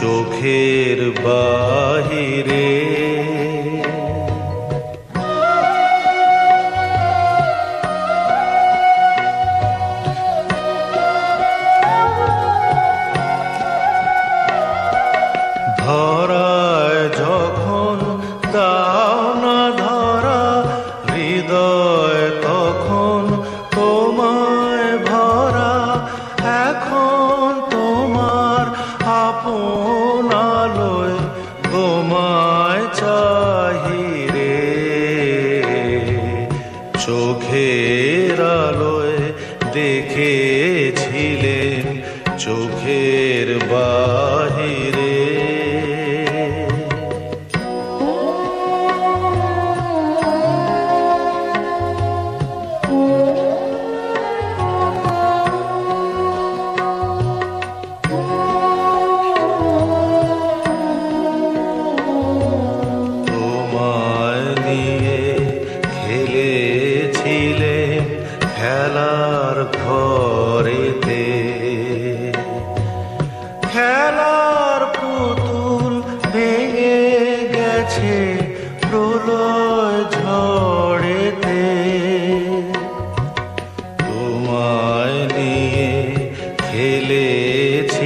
চোখের বাহিরে। দেখেছিলেন চোখের বাহিরে ঘরেতে। খেলার পুতুল ভেঙে গেছে প্রলয় ঝড়েতে। তোমায় নিয়ে খেলেছিলেন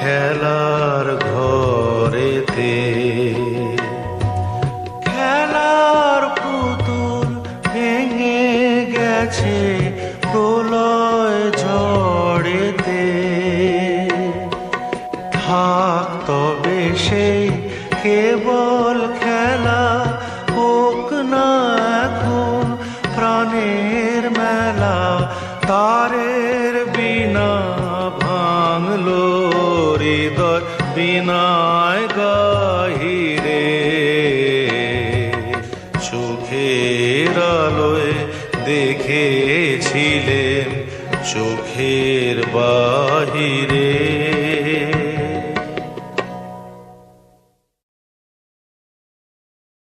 খেলার ঘরেতে। খেলার পুতুল ভেঙে গেছে সেই কেবল খেলা হোক না এখন, প্রাণের মেলা তারের বিনা ভাঙলো হৃদয়, বিনায় গাহিরে। চোখের আলোয় দেখেছিলেন চোখের বাহিরে।